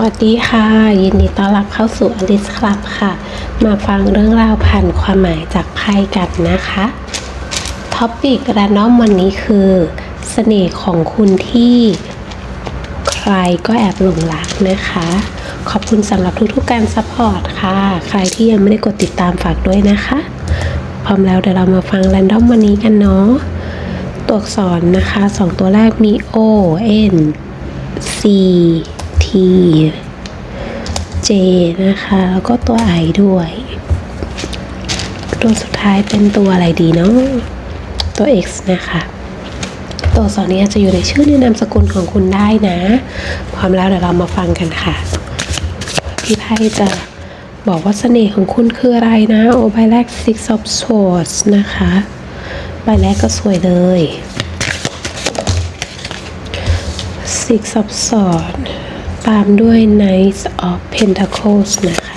วัสดีค่ะ ยินดีต้อนรับเข้าสู่อลิสคลับค่ะ มาฟังเรื่องราวผ่านความหมายจากไพ่กันนะคะท็อปิกแรนดอมวันนี้คือเสน่ห์ของคุณที่ใครก็แอบหลงรักนะคะ ขอบคุณสำหรับทุกๆการซัพพอร์ตค่ะ ใครที่ยังไม่ได้กดติดตามฝากด้วยนะคะ พร้อมแล้วเดี๋ยวเรามาฟังแรนดอมวันนี้กันเนาะตัวอักษรนะคะสองตัวแรกมี O N C J นะคะ แล้วก็ตัว I ด้วย ตัวสุดท้ายเป็นตัวอะไรดีเนาะตัว X นะคะตัวอักษรนี้อาจจะอยู่ในชื่อในนามสกุลของคุณได้นะ พร้อมแล้วเดี๋ยวเรามาฟังกันค่ะ พี่ไพ่จะบอกว่าเสน่ห์ของคุณคืออะไรนะ โอ้ใบแรก Six of Swords นะคะ ใบแรกก็สวยเลย Six of Swords ตามด้วย Knight of Pentacles นะคะ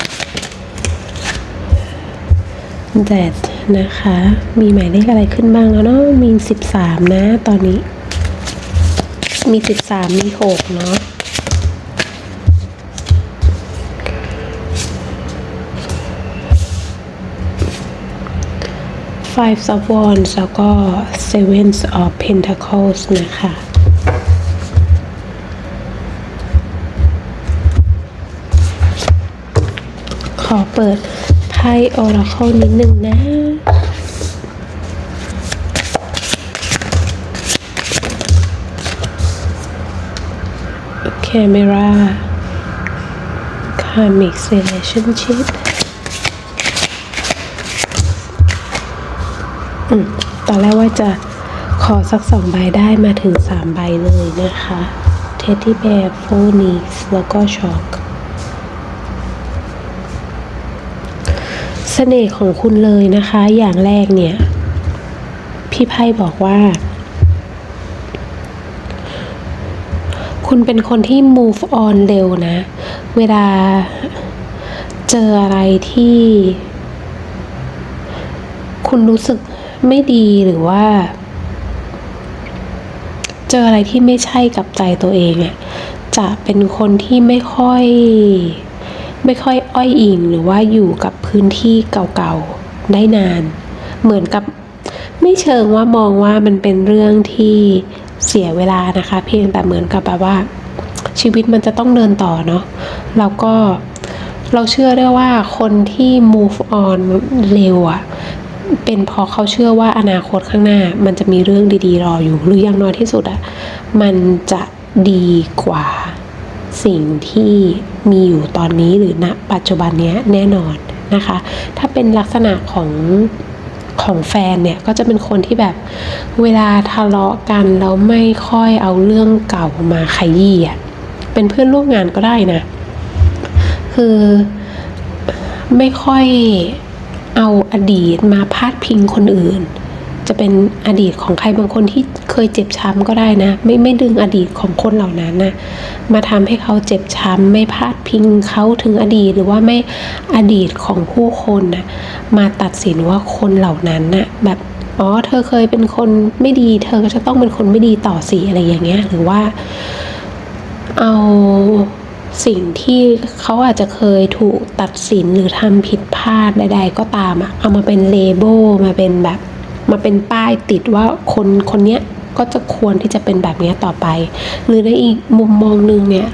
That นะคะ มีหมายเลขอะไรขึ้นบ้างแล้วเนาะ มี 13 นะ ตอนนี้ มี 13 มี 6 เนาะ Five of Wands แล้วก็ Seven of Pentacles นะคะ ขอเปิดไพ่ Oracle นิดนึงนะ Camera Karmic Relationship อืมตอนแรกว่าจะขอสักสองใบได้มาถึงสามใบเลยนะคะ เทดดี้แบร์โฟนิกส์แล้วก็ช็อก เสน่ห์ของคุณเลยนะคะ อย่างแรกเนี่ย พี่ไพ่บอกว่า คุณเป็นคนที่ move on เร็วนะ เวลาเจออะไรที่ คุณรู้สึกไม่ดีหรือว่า เจออะไรที่ไม่ใช่กับใจตัวเองอะ่ะจะเป็นคนที่ไม่ค่อย ไม่ค่อยอ้อยอิงหรือว่าอยู่กับพื้นที่เก่าๆได้นาน เหมือนกับไม่เชิงว่ามองว่ามันเป็นเรื่องที่เสียเวลานะคะ เพียงแต่เหมือนกับแบบว่า ชีวิตมันจะต้องเดินต่อเนาะแล้วก็เราเชื่อได้ว่าคนที่ move on เร็วอะเป็นเพราะเขาเชื่อว่าอนาคตข้างหน้า มันจะมีเรื่องดีๆ รออยู่ หรืออย่างน้อยที่สุดอะมันจะดีกว่า สิ่งที่มีอยู่ตอนนี้หรือณปัจจุบันนี้แน่นอนนะคะ ถ้าเป็นลักษณะของของแฟนเนี่ยก็จะเป็นคนที่แบบเวลาทะเลาะกันแล้วไม่ค่อยเอาเรื่องเก่ามาขยี้อะเป็นเพื่อนร่วมงานก็ได้นะ คือไม่ค่อยเอาอดีตมาพาดพิงคนอื่น จะเป็นอดีตของใครบางคนที่เคยเจ็บช้ำก็ได้นะ ไม่ไม่ดึงอดีตของคนเหล่านั้นนะมาทำให้เขาเจ็บช้ำไม่พาดพิงเขาถึงอดีตหรือว่าไม่อดีตของผู้คนนะมาตัดสินว่าคนเหล่านั้นนะแบบอ๋อเธอเคยเป็นคนไม่ดี เธอก็จะต้องเป็นคนไม่ดีต่อสิอะไรอย่างเงี้ยหรือว่าเอาสิ่งที่เขาอาจจะเคยถูกตัดสินหรือทำผิดพลาดใดๆก็ตามอะเอามาเป็นเลเบลมาเป็นแบบ มาเป็นป้ายติดว่าคนคนเนี้ยก็จะควรที่จะเป็นแบบนี้ต่อไป หรือในอีกมุมมองหนึ่งเนี่ย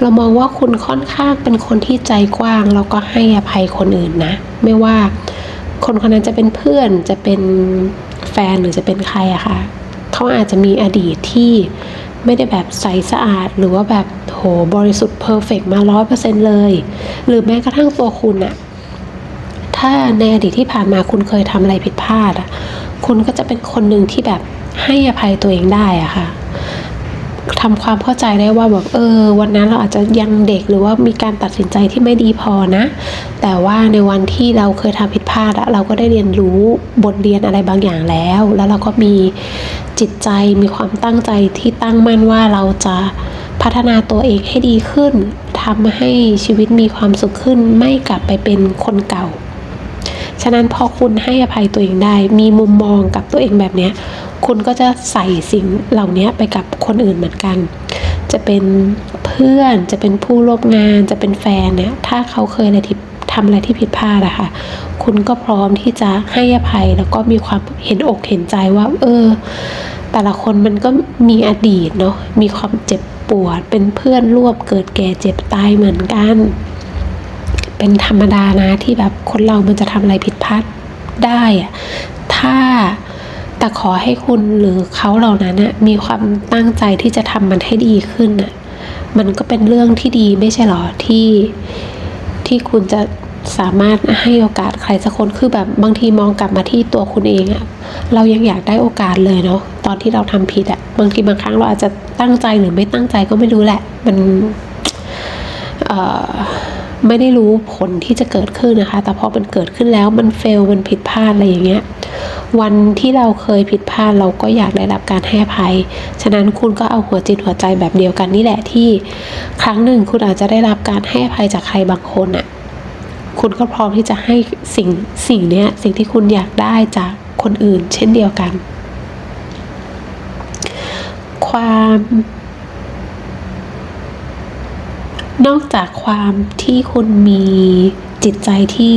เรามองว่าคุณค่อนข้างเป็นคนที่ใจกว้าง แล้วก็ให้อภัยคนอื่นนะ ไม่ว่าคนคนนั้นจะเป็นเพื่อนจะเป็นแฟนหรือจะเป็นใครอะค่ะเขาอาจจะมีอดีตที่ไม่ได้แบบใสสะอาด หรือว่าแบบโหบริสุทธิ์เพอร์เฟกมาร้อยเปอร์เซ็นเลย หรือแม้กระทั่งตัวคุณอะถ้าในอดีตที่ผ่านมาคุณเคยทำอะไรผิดพลาดอะ คุณก็จะเป็นคนหนึ่งที่แบบให้อภัยตัวเองได้อะค่ะทำความเข้าใจได้ว่าแบบเออ วันนั้นเราอาจจะยังเด็กหรือว่ามีการตัดสินใจที่ไม่ดีพอนะ แต่ว่าในวันที่เราเคยทำผิดพลาดอะเราก็ได้เรียนรู้บทเรียนอะไรบางอย่างแล้ว แล้วเราก็มีจิตใจมีความตั้งใจที่ตั้งมั่นว่าเราจะพัฒนาตัวเองให้ดีขึ้นทำให้ชีวิตมีความสุขขึ้นไม่กลับไปเป็นคนเก่า ฉะนั้นพอคุณให้อภัยตัวเองได้ มีมุมมองกับตัวเองแบบเนี้ย คุณก็จะใส่สิ่งเหล่านี้ไปกับคนอื่นเหมือนกัน จะเป็นเพื่อนพื่อน จะเป็นผู้ร่วมงาน จะเป็นแฟนเนี่ย ถ้าเขาเคยอะไรที่ทำอะไรที่ผิดพลาดอะค่ะ คุณก็พร้อมที่จะให้อภัยแล้วก็มีความเห็นอกเห็นใจว่า เออ แต่ละคนมันก็มีอดีตเนาะ มีความเจ็บปวด เป็นเพื่อนร่วมเกิดแก่เจ็บตายเหมือนกัน เป็นธรรมดานะที่แบบคนเรามันจะทำอะไรผิดพลาดได้อะถ้าแต่ขอให้คุณหรือเขาเหล่านั้นนะมีความตั้งใจที่จะทำมันให้ดีขึ้นนะมันก็เป็นเรื่องที่ดีไม่ใช่หรอที่ที่คุณจะสามารถให้โอกาสใครสักคนคือแบบบางทีมองกลับมาที่ตัวคุณเองอะเรายังอยากได้โอกาสเลยเนาะตอนที่เราทำผิดอะบางทีบางครั้งเราอาจจะตั้งใจหรือไม่ตั้งใจก็ไม่รู้แหละ มันเอ่อ ไม่ได้รู้ผลที่จะเกิดขึ้นนะคะ แต่พอมันเกิดขึ้นแล้วมันเฟล มันผิดพลาดอะไรอย่างเงี้ย วันที่เราเคยผิดพลาดเราก็อยากได้รับการให้อภัย ฉะนั้นคุณก็เอาหัวจิตหัวใจแบบเดียวกันนี่แหละที่ ครั้งหนึ่งคุณอาจจะได้รับการให้อภัยจากใครบางคนอะคุณก็พร้อมที่จะให้สิ่งสิ่งเนี้ยสิ่งที่คุณอยากได้จากคนอื่น เช่นเดียวกัน ความ นอกจากความที่คุณมีจิตใจที่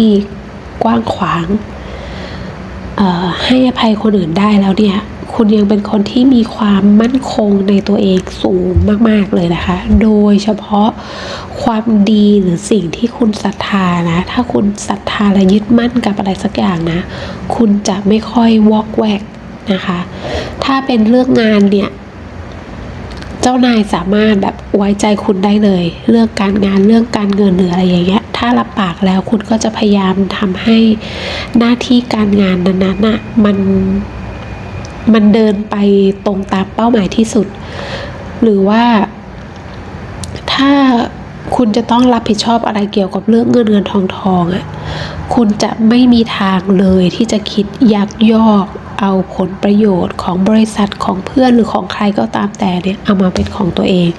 กว้างขวางให้อภัยคนอื่นได้แล้วเนี่ย คุณยังเป็นคนที่มีความมั่นคงในตัวเองสูงมาก ๆ เลยนะคะ โดยเฉพาะความดีหรือสิ่งที่คุณศรัทธานะ ถ้าคุณศรัทธาและยึดมั่นกับอะไรสักอย่างนะ คุณจะไม่ค่อย วอกแวกนะคะ ถ้าเป็นเรื่องงานเนี่ย เจ้านายสามารถแบบไว้ใจคุณได้เลย เรื่องการงานเรื่องการเงินหรืออะไรอย่างเงี้ย ถ้ารับปากแล้วคุณก็จะพยายามทำให้หน้าที่การงานนั้นๆน่ะมันมันเดินไปตรงตามเป้าหมายที่สุด หรือว่าถ้าคุณจะต้องรับผิดชอบอะไรเกี่ยวกับเรื่องเงินเงินทองทองอะ่ะ คุณจะไม่มีทางเลยที่จะคิดยักยอก เอาผลประโยชน์ของบริษัทของเพื่อนหรือของใครก็ตามแต่เนี่ยเอามาเป็นของตัวเอง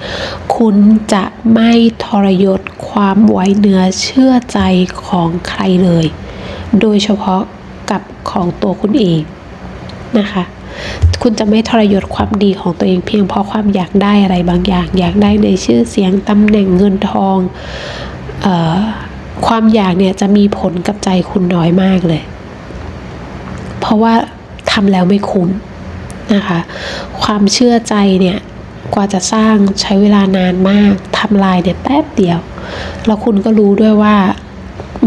คุณจะไม่ทรยศความไว้เนื้อเชื่อใจของใครเลย โดยเฉพาะกับของตัวคุณเองนะคะคุณจะไม่ทรยศความดีของตัวเองเพียงเพราะความอยากได้อะไรบางอย่าง อยากได้ในชื่อเสียงตำแหน่งเงินทองออความอยากเนี่ยจะมีผลกับใจคุณน้อยมากเลย เพราะว่า ทำแล้วไม่คุ้มนะคะ ความเชื่อใจเนี่ยกว่าจะสร้างใช้เวลานานมากทำลายเนี่ยแป๊บเดียว แล้วคุณก็รู้ด้วยว่า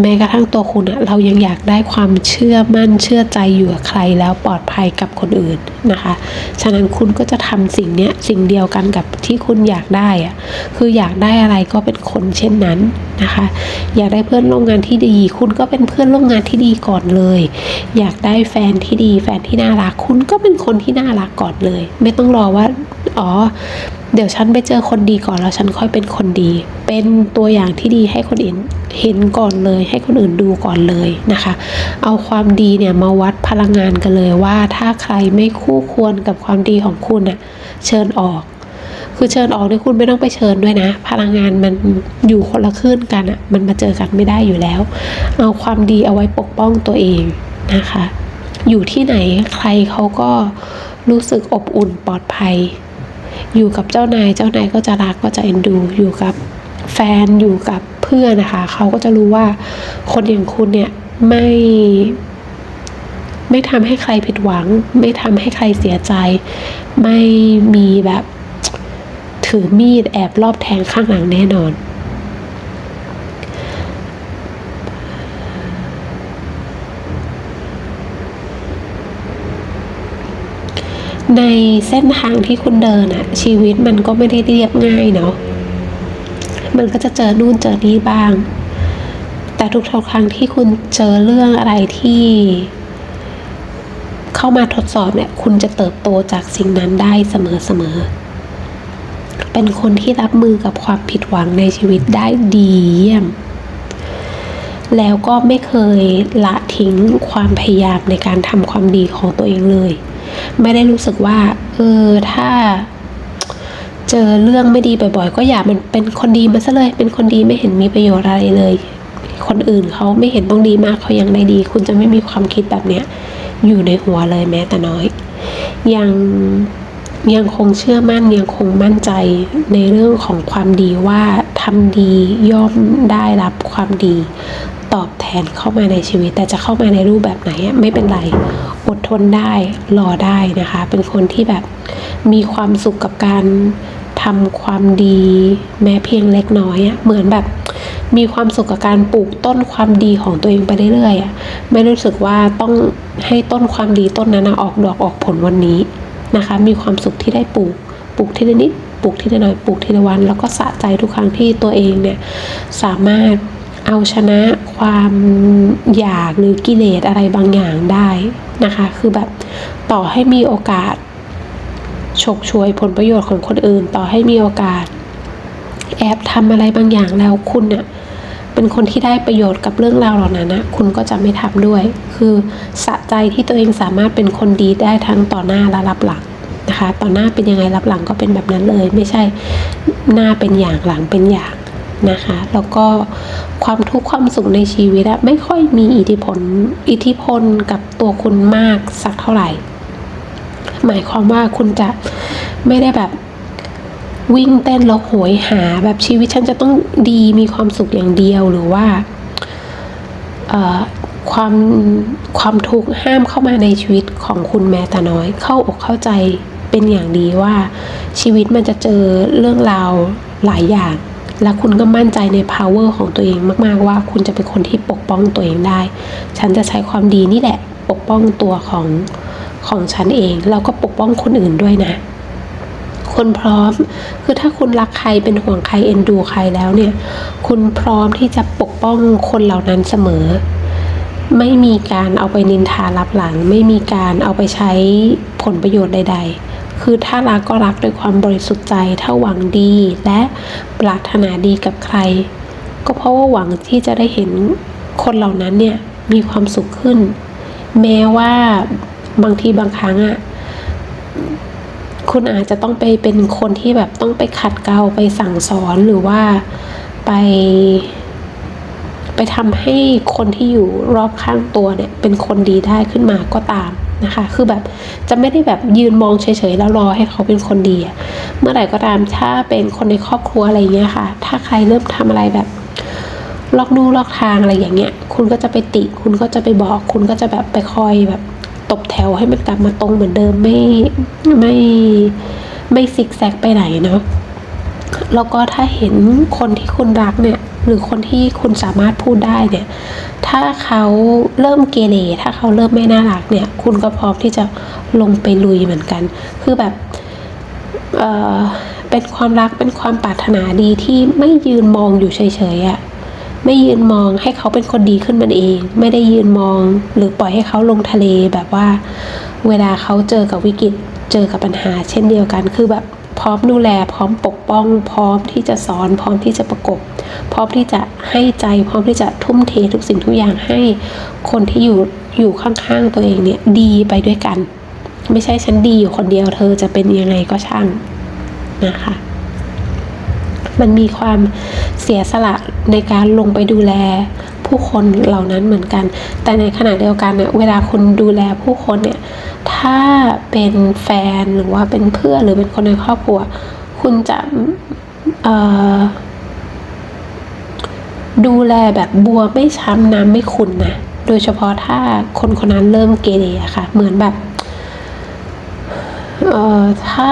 แม้กระทั่งตัวคุณอะเรายังอยากได้ความเชื่อมั่นเชื่อใจอยู่กับใครแล้วปลอดภัยกับคนอื่นนะคะ ฉะนั้นคุณก็จะทำสิ่งเนี้ยสิ่งเดียวกันกับที่คุณอยากได้อะคืออยากได้อะไรก็เป็นคนเช่นนั้นนะคะ อยากได้เพื่อนร่วมงานที่ดี คุณก็เป็นเพื่อนร่วมงานที่ดีก่อนเลย อยากได้แฟนที่ดี แฟนที่น่ารัก คุณก็เป็นคนที่น่ารักก่อนเลย ไม่ต้องรอว่าอ๋อเดี๋ยวฉันไปเจอคนดีก่อนแล้วฉันค่อยเป็นคนดี เป็นตัวอย่างที่ดีให้คนอื่นเห็นก่อนเลย ให้คนอื่นดูก่อนเลยนะคะ เอาความดีเนี่ยมาวัดพลังงานกันเลยว่าถ้าใครไม่คู่ควรกับความดีของคุณน่ะเชิญออกคือเชิญออกเนี่ยคุณไม่ต้องไปเชิญด้วยนะ พลังงานมันอยู่คนละคลื่นกันอะ่ะมันมาเจอกันไม่ได้อยู่แล้ว เอาความดีเอาไว้ปกป้องตัวเองนะคะ อยู่ที่ไหนใครเขาก็รู้สึกอบอุ่นปลอดภัย อยู่กับเจ้านาย เจ้านายก็จะรักก็จะเอ็นดู อยู่กับแฟนอยู่กับเพื่อนนะคะ เขาก็จะรู้ว่าคนอย่างคุณเนี่ยไม่ไม่ทำให้ใครผิดหวัง ไม่ทำให้ใครเสียใจ ไม่มีแบบถือมีดแอบรอบแทงข้างหลังแน่นอน ในเส้นทางที่คุณเดินอะชีวิตมันก็ไม่ได้เรียบง่ายเนาะมันก็จะเจอนู่นเจอนี่บ้าง แต่ทุกๆครั้งที่คุณเจอเรื่องอะไรที่ เข้ามาทดสอบเนี่ย คุณจะเติบโตจากสิ่งนั้นได้เสมอๆเป็นคนที่รับมือกับความผิดหวังในชีวิตได้ดีเยี่ยม แล้วก็ไม่เคยละทิ้งความพยายามในการทำความดีของตัวเองเลย ไม่ได้รู้สึกว่าเออถ้า เจอเรื่องไม่ดีบ่อยๆ ก็อย่ามันเป็นคนดีมาซะเลย เป็นคนดีไม่เห็นมีประโยชน์อะไรเลย คนอื่นเขาไม่เห็นต้องดีมากเขายังได้ดี คุณจะไม่มีความคิดแบบเนี้ยอยู่ในหัวเลยแม้แต่น้อยย่างยังคงเชื่อมั่นยังคงมั่นใจในเรื่องของความดีว่าทำดีย่อมได้รับความดี ตอบแทนเข้ามาในชีวิต แต่จะเข้ามาในรูปแบบไหนไม่เป็นไร อดทนได้รอได้นะคะ เป็นคนที่แบบมีความสุขกับการทำความดีแม้เพียงเล็กน้อยอะเหมือนแบบมีความสุขกับการปลูกต้นความดีของตัวเองไปเรื่อยๆอะไม่รู้สึกว่าต้องให้ต้นความดีต้นนั้นอออกดอกออกผลวันนี้นะคะ มีความสุขที่ได้ปลูกปลูกทีละนิดปลูกทีละหน่อยปลูกทีละวัน แล้วก็สะใจทุกครั้งที่ตัวเองเนี่ยสามารถเอาชนะความอยากหรือกิเลสอะไรบางอย่างได้ นะคะ คือแบบต่อให้มีโอกาสฉกฉวยผลประโยชน์ของคนอื่น ต่อให้มีโอกาส แอบทำอะไรบางอย่างแล้วคุณน่ะเป็นคนที่ได้ประโยชน์กับเรื่องราวเหล่านั้นนะคุณก็จะไม่ทำด้วย คือสะใจที่ตัวเองสามารถเป็นคนดีได้ทั้งต่อหน้าและรับหลังนะคะ ต่อหน้าเป็นยังไงรับหลังก็เป็นแบบนั้นเลย ไม่ใช่หน้าเป็นอย่างหลังเป็นอย่าง นะคะแล้วก็ความทุกข์ความสุขในชีวิตไม่ค่อยมีอิทธิพลอิทธิพลกับตัวคุณมากสักเท่าไหร่ หมายความว่าคุณจะไม่ได้แบบวิ่งเต้นแล้วโหยหาแบบชีวิตฉันจะต้องดีมีความสุขอย่างเดียวหรือว่าความความทุกข์ห้ามเข้ามาในชีวิตของคุณแม้แต่น้อย เข้าอกเข้าใจเป็นอย่างดีว่าชีวิตมันจะเจอเรื่องราวหลายอย่าง และคุณก็มั่นใจใน power ของตัวเองมาก ๆ ว่าคุณจะเป็นคนที่ปกป้องตัวเองได้ ฉันจะใช้ความดีนี่แหละ ปกป้องตัวของของฉันเอง แล้วก็ปกป้องคนอื่นด้วยนะคนพร้อม คือถ้าคุณรักใครเป็นห่วงใครเอ็นดูใครแล้วเนี่ย คุณพร้อมที่จะปกป้องคนเหล่านั้นเสมอ ไม่มีการเอาไปนินทารับหลัง ไม่มีการเอาไปใช้ผลประโยชน์ใด ๆ คือถ้ารักก็รักด้วยความบริสุทธิ์ใจถ้าหวังดีและปรารถนาดีกับใคร ก็เพราะว่าหวังที่จะได้เห็นคนเหล่านั้นเนี่ยมีความสุขขึ้น แม้ว่าบางทีบางครั้งอะคุณอาจจะต้องไปเป็นคนที่แบบต้องไปขัดเกลาไปสั่งสอนหรือว่าไป ไปทำให้คนที่อยู่รอบข้างตัวเนี่ย เป็นคนดีได้ขึ้นมาก็ตาม นะคะ คือแบบจะไม่ได้แบบยืนมองเฉยๆแล้วรอให้เขาเป็นคนดีเมื่อไหร่ก็ตามถ้าเป็นคนในครอบครัวอะไรอย่างเงี้ยค่ะ ถ้าใครเริ่มทำอะไรแบบลอกนู่ลอกทางอะไรอย่างเงี้ย คุณก็จะไปติ คุณก็จะไปบอก คุณก็จะแบบไปคอยแบบตบแถวให้มันกลับมาตรงเหมือนเดิมไม่ไม่ไม่ซิกแซกไปไหนเนาะแล้วก็ถ้าเห็นคนที่คุณรักเนี่ย หรือคนที่คุณสามารถพูดได้เนี่ย ถ้าเขาเริ่มเกเรถ้าเขาเริ่มไม่น่ารักเนี่ย คุณก็พร้อมที่จะลงไปลุยเหมือนกัน คือแบบเออเป็นความรักเป็นความปรารถนาดีที่ไม่ยืนมองอยู่เฉยๆอะ่ะไม่ยืนมองให้เขาเป็นคนดีขึ้นมันเอง ไม่ได้ยืนมองหรือปล่อยให้เขาลงทะเลแบบว่า เวลาเขาเจอกับวิกฤตเจอกับปัญหาเช่นเดียวกันคือแบบ พร้อมดูแล พร้อมปกป้อง พร้อมที่จะสอน พร้อมที่จะประกบ พร้อมที่จะให้ใจ พร้อมที่จะทุ่มเททุกสิ่งทุกอย่างให้คนที่อยู่อยู่ข้างๆตัวเองเนี่ยดีไปด้วยกัน ไม่ใช่ฉันดีอยู่คนเดียวเธอจะเป็นยังไงก็ช่างนะคะ มันมีความเสียสละในการลงไปดูแล ผู้คนเหล่านั้นเหมือนกัน แต่ในขณะเดียวกันเนี่ยเวลาคุณดูแลผู้คนเนี่ย ถ้าเป็นแฟนหรือว่าเป็นเพื่อนหรือเป็นคนในครอบครัว คุณจะดูแลแบบบัวไม่ช้ำน้ำไม่ขุนนะ โดยเฉพาะถ้าคนคนนั้นเริ่มเกเรอะค่ะ เหมือนแบบ เอ่อ ถ้า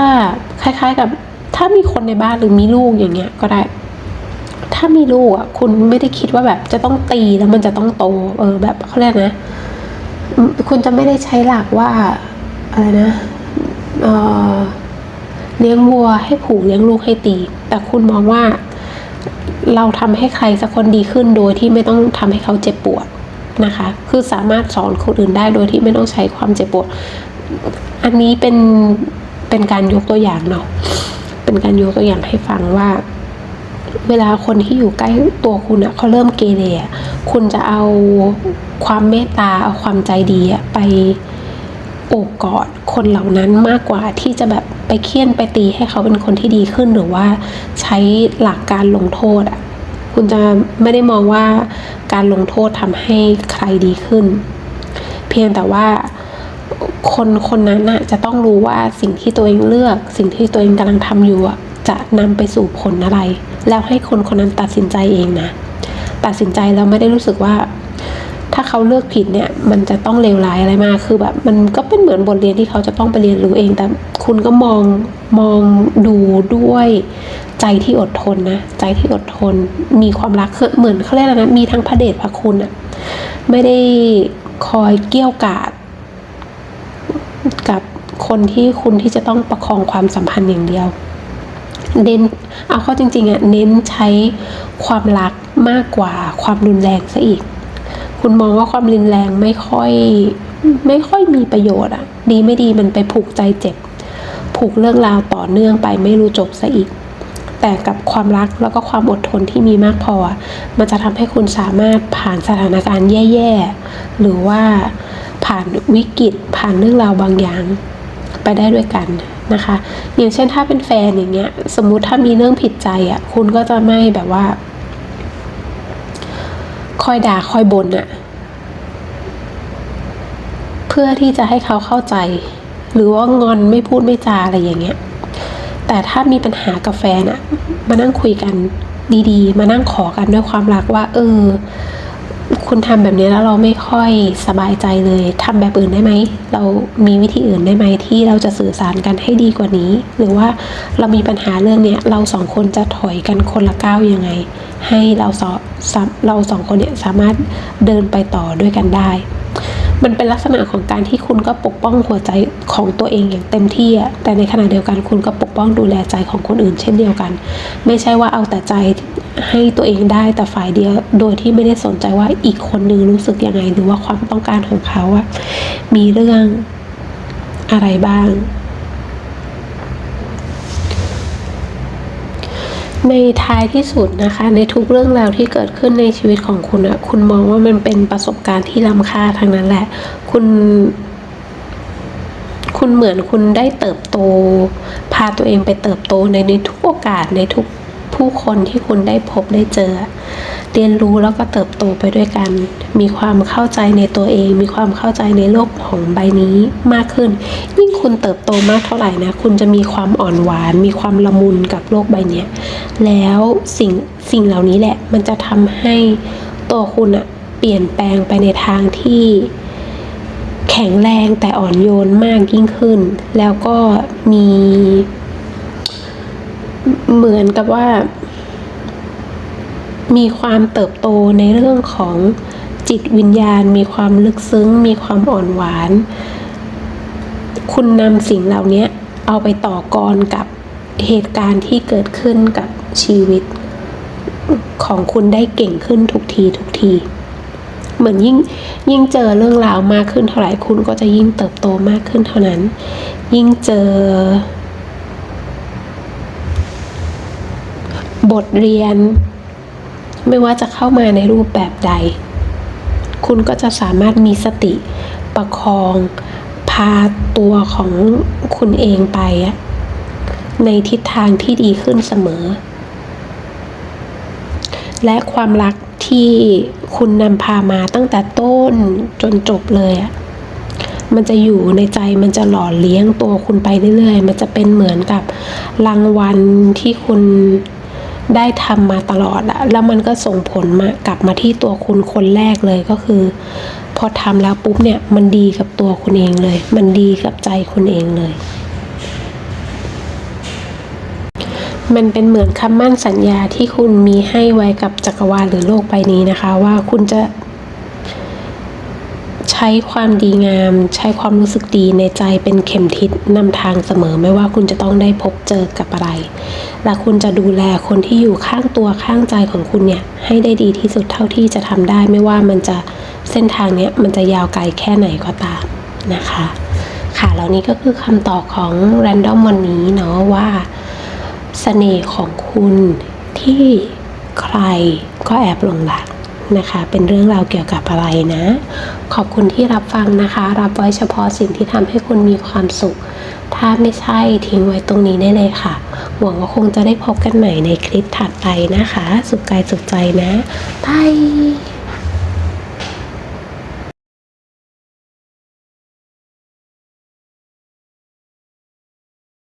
คล้ายๆกับ ถ้ามีคนในบ้านหรือมีลูกอย่างเงี้ย ก็ได้ ถ้ามีลูกอะคุณไม่ได้คิดว่าแบบจะต้องตีแล้วมันจะต้องโต เออ แบบเขาเรียกนะ คุณจะไม่ได้ใช้หลักว่าอะไรนะเออเลี้ยงวัวให้ผูกเลี้ยงลูกให้ตี แต่คุณมองว่าเราทำให้ใครสักคนดีขึ้นโดยที่ไม่ต้องทำให้เขาเจ็บปวดนะคะ คือสามารถสอนคนอื่นได้โดยที่ไม่ต้องใช้ความเจ็บปวด อันนี้เป็นเป็นการยกตัวอย่างเนาะ เป็นการยกตัวอย่างให้ฟังว่า เวลาคนที่อยู่ใกล้ตัวคุณอะเขาเริ่มเกเรอะคุณจะเอาความเมตตาเอาความใจดีอะไปโอบกอดคนเหล่านั้นมากกว่าที่จะแบบไปเคี่ยนไปตีให้เขาเป็นคนที่ดีขึ้นหรือว่าใช้หลักการลงโทษอะคุณจะไม่ได้มองว่าการลงโทษทำให้ใครดีขึ้น เพียงแต่ว่าคนคนนั้นน่ะจะต้องรู้ว่าสิ่งที่ตัวเองเลือก สิ่งที่ตัวเองกำลังทำอยู่อะจะนำไปสู่ผลอะไร แล้วให้คนคนนั้นตัดสินใจเองนะ ตัดสินใจแล้วไม่ได้รู้สึกว่า ถ้าเขาเลือกผิดเนี่ยมันจะต้องเลวร้ายอะไรมากคือแบบมันก็เป็นเหมือนบทเรียนที่เขาจะต้องไปเรียนรู้เอง แต่คุณก็มองมองดูด้วยใจที่อดทนนะใจที่อดทน มีความรักเหมือนเขาเรียกอะไรนะมีทั้งพระเดชพระคุณอะไม่ได้คอยเกี้ยวกาดกับคนที่คุณที่จะต้องประคองความสัมพันธ์อย่างเดียว เน้นเอาเข้าจริงๆอะเน้นใช้ความรักมากกว่าความรุนแรงซะอีก คุณมองว่าความรุนแรงไม่ค่อยไม่ค่อยมีประโยชน์อะ ดีไม่ดีมันไปผูกใจเจ็บ ผูกเรื่องราวต่อเนื่องไปไม่รู้จบซะอีก แต่กับความรักแล้วก็ความอดทนที่มีมากพอ มันจะทำให้คุณสามารถผ่านสถานการณ์แย่ๆ หรือว่าผ่านวิกฤตผ่านเรื่องราวบางอย่างไปได้ด้วยกัน นะคะ อย่างเช่นถ้าเป็นแฟนอย่างเงี้ย สมมุติถ้ามีเรื่องผิดใจอะ คุณก็จะไม่แบบว่า คอยด่าคอยบ่นอะ เพื่อที่จะให้เขาเข้าใจ หรือว่างอนไม่พูดไม่จาอะไรอย่างเงี้ย แต่ถ้ามีปัญหากับแฟนอะ มานั่งคุยกันดีๆ มานั่งขอกันด้วยความรักว่า เออ คุณทำแบบนี้แล้วเราไม่ค่อยสบายใจเลยทำแบบอื่นได้ไหม เรามีวิธีอื่นได้ไหมที่เราจะสื่อสารกันให้ดีกว่านี้ หรือว่าเรามีปัญหาเรื่องเนี้ยเราสองคนจะถอยกันคนละก้าวยังไง ให้เราสองเราสองคนเนี่ยสามารถเดินไปต่อด้วยกันได้ มันเป็นลักษณะของการที่คุณก็ปกป้องหัวใจของตัวเองอย่างเต็มที่อะแต่ในขณะเดียวกันคุณก็ปกป้องดูแลใจของคนอื่น เช่นเดียวกัน ไม่ใช่ว่าเอาแต่ใจให้ตัวเองได้แต่ฝ่ายเดียว โดยที่ไม่ได้สนใจว่าอีกคนนึงรู้สึกยังไง หรือว่าความต้องการของเขาอะมีเรื่องอะไรบ้าง ในท้ายที่สุดนะคะ ในทุกเรื่องราวที่เกิดขึ้นในชีวิตของคุณอะคุณมองว่ามันเป็นประสบการณ์ที่ล้ำค่าทางนั้นแหละ คุณ คุณเหมือนคุณได้เติบโต พาตัวเองไปเติบโตในในทุกโอกาสในทุก ผู้คนที่คุณได้พบได้เจอ เรียนรู้แล้วก็เติบโตไปด้วยกัน มีความเข้าใจในตัวเอง มีความเข้าใจในโลกของใบนี้มากขึ้น ยิ่งคุณเติบโตมากเท่าไหร่นะ คุณจะมีความอ่อนหวาน มีความละมุนกับโลกใบนี้แล้วสิ่งสิ่งเหล่านี้แหละ มันจะทำให้ตัวคุณอะเปลี่ยนแปลงไปในทางที่แข็งแรงแต่อ่อนโยนมากยิ่งขึ้น แล้วก็มี เหมือนกับว่า มีความเติบโตในเรื่องของจิตวิญญาณ มีความลึกซึ้ง มีความอ่อนหวาน คุณนำสิ่งเหล่านี้เอาไปต่อกรกับเหตุการณ์ที่เกิดขึ้นกับชีวิต ของคุณได้เก่งขึ้นทุกทีทุกที เหมือนยิ่งยิ่งเจอเรื่องราวมากขึ้นเท่าไหร่คุณก็จะยิ่งเติบโตมากขึ้นเท่านั้น ยิ่งเจอ บทเรียน ไม่ว่าจะเข้ามาในรูปแบบใด คุณก็จะสามารถมีสติประคอง พาตัวของคุณเองไป ในทิศทางที่ดีขึ้นเสมอ และความรักที่คุณนำพามาตั้งแต่ต้นจนจบเลยอะมันจะอยู่ในใจมันจะหล่อเลี้ยงตัวคุณไปเรื่อยๆ มันจะเป็นเหมือนกับรางวัลที่คุณ ได้ทำมาตลอดอะแล้วมันก็ส่งผลมากลับมาที่ตัวคุณคนแรกเลยก็คือ พอทำแล้วปุ๊บเนี่ยมันดีกับตัวคุณเองเลย มันดีกับใจคุณเองเลย มันเป็นเหมือนคำมั่นสัญญาที่คุณมีให้ไว้กับจักรวาลหรือโลกใบนี้นะคะ ว่าคุณจะ ใช้ความดีงาม ใช้ความรู้สึกดีในใจเป็นเข็มทิศนำทางเสมอไม่ว่าคุณจะต้องได้พบเจอกับอะไร และคุณจะดูแลคนที่อยู่ข้างตัวข้างใจของคุณเนี่ย ให้ได้ดีที่สุดเท่าที่จะทำได้ไม่ว่ามันจะเส้นทางเนี้ยมันจะยาวไกลแค่ไหนก็ตามนะคะ ค่ะแล้วนี้ก็คือคำตอบของ Random วันนี้เนาะว่าเสน่ห์ของคุณที่ใครก็แอบหลงรัก นะคะ เป็นเรื่องราวเกี่ยวกับอะไรนะ ขอบคุณที่รับฟังนะคะ รับไว้เฉพาะสิ่งที่ทำให้คุณมีความสุข ถ้าไม่ใช่ทิ้งไว้ตรงนี้ได้เลยค่ะ หวังว่าคงจะได้พบกันใหม่ในคลิปถัดไปนะคะ สุขกายสุขใจนะบาย